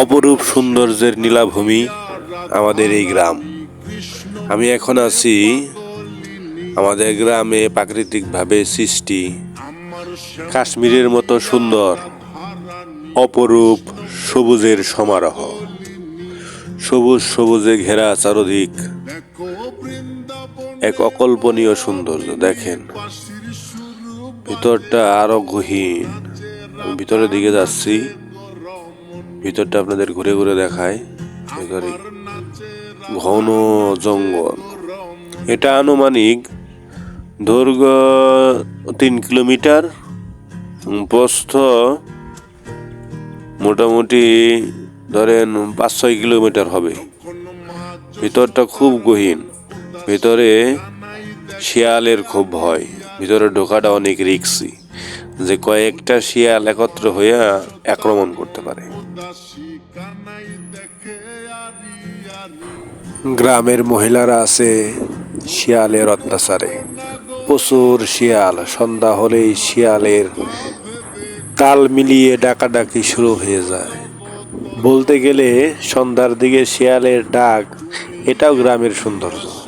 অপরূপ সৌন্দর্যের নীলাভূমি আমাদের এই গ্রাম। আমি এখন আছি আমাদের গ্রামে প্রাকৃতিকভাবে সৃষ্টি, কাশ্মীরের মতো সুন্দর, অপরূপ সবুজের সমারোহ। সবুজ সবুজে ঘেরা চারদিক, এক অকল্পনীয় সৌন্দর্য, দেখেন। ভিতরটা আরও গহীন। ভিতরের দিকে যাচ্ছি। ভিতরটা আপনাদের ঘুরে ঘুরে দেখায়। ঘন জঙ্গল। এটা আনুমানিক দৈর্ঘ্য তিন কিলোমিটার। প্রস্থ মোটামুটি ধরেন পাঁচ ছয় কিলোমিটার হবে। ভিতরটা খুব গহীন। ভিতরে শিয়ালের খুব ভয় ভিতরে ঢোকাটা অনেক রিক্সি। যে কয়েকটা শিয়াল একত্র হইয়া আক্রমণ করতে পারে। গ্রামের মহিলারা আছে শিয়ালের অত্যাচারে। প্রচুর শিয়াল, সন্ধ্যা হলেই শিয়ালের তাল মিলিয়ে ডাকাডাকি শুরু হয়ে যায়। বলতে গেলে সন্ধ্যার দিকে শিয়ালের ডাক এটাও গ্রামের সৌন্দর্য।